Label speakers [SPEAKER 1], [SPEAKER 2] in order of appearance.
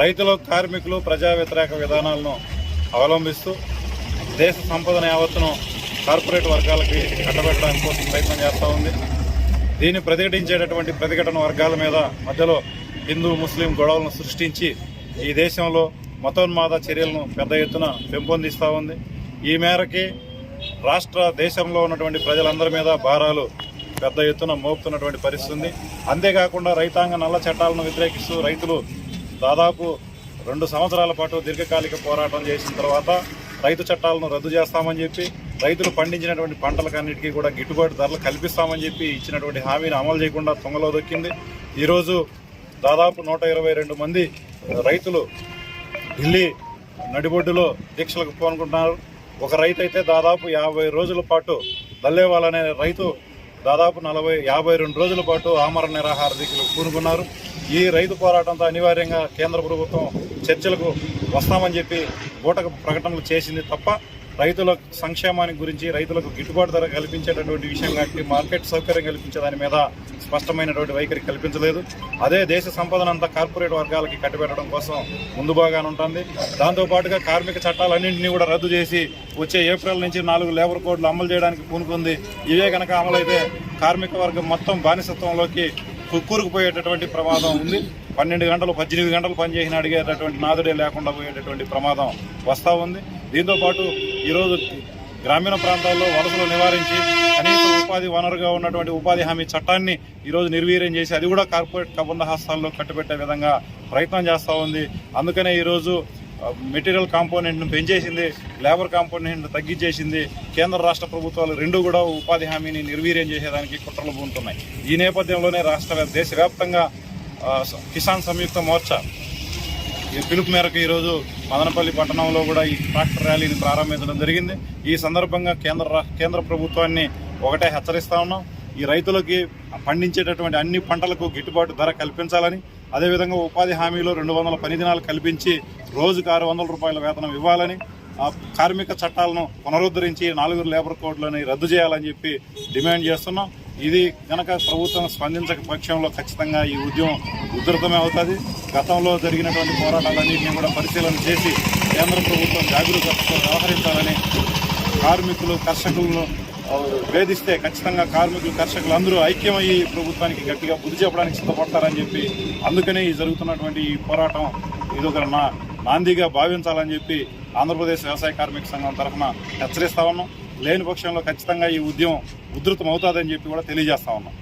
[SPEAKER 1] రైతులు కార్మికులు ప్రజా వ్యతిరేక విధానాలను అవలంబిస్తూ దేశ సంపదను యావత్తును కార్పొరేట్ వర్గాలకి కట్టబెట్టడానికి కోసం ప్రయత్నం చేస్తూ ఉంది. దీన్ని ప్రతిఘటించేటటువంటి ప్రతిఘటన వర్గాల మీద మధ్యలో హిందూ ముస్లిం గొడవలను సృష్టించి ఈ దేశంలో మతోన్మాద చర్యలను పెద్ద ఎత్తున పెంపొందిస్తూ ఉంది. ఈ మేరకి రాష్ట్ర దేశంలో ఉన్నటువంటి ప్రజలందరి మీద భారాలు పెద్ద ఎత్తున మోపుతున్నటువంటి పరిస్థితి ఉంది. అంతేకాకుండా రైతాంగ నల్ల చట్టాలను వ్యతిరేకిస్తూ రైతులు దాదాపు రెండు సంవత్సరాల పాటు దీర్ఘకాలిక పోరాటం చేసిన తర్వాత రైతు చట్టాలను రద్దు చేస్తామని చెప్పి రైతులు పండించినటువంటి పంటలకన్నిటికీ కూడా గిట్టుబాటు ధరలు కల్పిస్తామని చెప్పి ఇచ్చినటువంటి హామీని అమలు చేయకుండా తొంగలో దొక్కింది. ఈరోజు దాదాపు నూట ఇరవై రెండు మంది రైతులు ఢిల్లీ నడిబొడ్డులో దీక్షలకు పోనుకుంటున్నారు. ఒక రైతు అయితే దాదాపు యాభై రోజుల పాటు దల్లేవాలనే అనే రైతు దాదాపు నలభై యాభై రెండు రోజుల పాటు ఆమరణ నిరాహార దీక్షలు పూనుకున్నారు. ఈ రైతు పోరాటంతో అనివార్యంగా కేంద్ర ప్రభుత్వం చర్చలకు వస్తామని చెప్పి బూటకు ప్రకటనలు చేసింది తప్ప రైతుల సంక్షేమానికి గురించి రైతులకు గిట్టుబాటు ధర కల్పించేటటువంటి విషయం కాబట్టి మార్కెట్ సౌకర్యం కల్పించే దాని మీద స్పష్టమైనటువంటి వైఖరి కల్పించలేదు. అదే దేశ సంపదనంతా కార్పొరేట్ వర్గాలకి కట్టిపెట్టడం కోసం ముందు బాగానే ఉంటుంది. దాంతోపాటుగా కార్మిక చట్టాలన్నింటినీ కూడా రద్దు చేసి వచ్చే ఏప్రిల్ నుంచి నాలుగు లేబర్ కోడ్లు అమలు చేయడానికి పూనుకుంది. ఇవే కనుక అమలైతే కార్మిక వర్గం మొత్తం బానిసత్వంలోకి కూరుకుపోయేటటువంటి ప్రమాదం ఉంది. పన్నెండు గంటలు పద్దెనిమిది గంటలు పనిచేసిన అడిగేటటువంటి నాదుడే లేకుండా పోయేటటువంటి ప్రమాదం వస్తూ ఉంది. దీంతోపాటు ఈరోజు గ్రామీణ ప్రాంతాల్లో వలసలు నివారించి ఉపాధి వనరుగా ఉన్నటువంటి ఉపాధి హామీ చట్టాన్ని ఈరోజు నిర్వీర్యం చేసి అది కూడా కార్పొరేట్ కబంధ హస్తాల్లో కట్టుబెట్టే విధంగా ప్రయత్నం చేస్తూ ఉంది. అందుకనే ఈరోజు మెటీరియల్ కాంపోనెంట్ను పెంచేసింది లేబర్ కాంపోనెంట్ను తగ్గించేసింది. కేంద్ర రాష్ట్ర ప్రభుత్వాలు రెండు కూడా ఉపాధి హామీని నిర్వీర్యం చేసేదానికి కుట్రలు పూనుతున్నాయి ఈ నేపథ్యంలోనే రాష్ట్ర దేశవ్యాప్తంగా కిసాన్ సంయుక్త మోర్చా ఈ పిలుపు మేరకు ఈరోజు మదనపల్లి పట్టణంలో కూడా ఈ ట్రాక్టర్ ర్యాలీని ప్రారంభించడం జరిగింది. ఈ సందర్భంగా కేంద్ర రా- కేంద్ర ప్రభుత్వాన్ని ఒకటే హెచ్చరిస్తా ఉన్నాం. ఈ రైతులకి పండించేటటువంటి అన్ని పంటలకు గిట్టుబాటు ధర కల్పించాలని అదేవిధంగా ఉపాధి హామీలో రెండు వందల పని దినాలు కల్పించి రోజుకు ఆరు వందల రూపాయల వేతనం ఇవ్వాలని ఆ కార్మిక చట్టాలను పునరుద్ధరించి నాలుగు లేబర్ కోడ్లని రద్దు చేయాలని చెప్పి డిమాండ్ చేస్తున్నాం. ఇది కనుక ప్రభుత్వం స్పందించక పక్షంలో ఖచ్చితంగా ఈ ఉద్యమం ఉధృతమే అవుతుంది. గతంలో జరిగినటువంటి పోరాటాలన్నింటినీ కూడా పరిశీలన చేసి కేంద్ర ప్రభుత్వం జాగరూకతతో వ్యవహరించాలని కార్మికులు కర్షకులను వేధిస్తే ఖచ్చితంగా కార్మికులు కర్షకులు అందరూ ఐక్యమయ్యి ప్రభుత్వానికి గట్టిగా బుద్ధి చెప్పడానికి సిద్ధపడతారని చెప్పి అందుకనే ఈ జరుగుతున్నటువంటి ఈ పోరాటం ఇది ఒక నా నాందిగా భావించాలని చెప్పి ఆంధ్రప్రదేశ్ వ్యవసాయ కార్మిక సంఘం తరఫున హెచ్చరిస్తా ఉన్నాం. లేని పక్షంలో ఖచ్చితంగా ఈ ఉద్యమం ఉధృతం అవుతుందని చెప్పి కూడా తెలియజేస్తా ఉన్నాం.